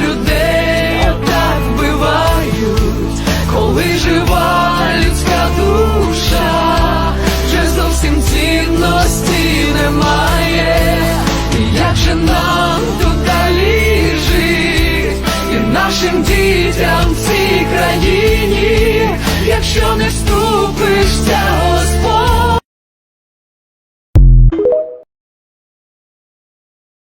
людей так вбивають, коли жива людська душа, вже зовсім цінності немає, І як же нам тут жити і нашим дітям в цій країні, якщо не стоїть.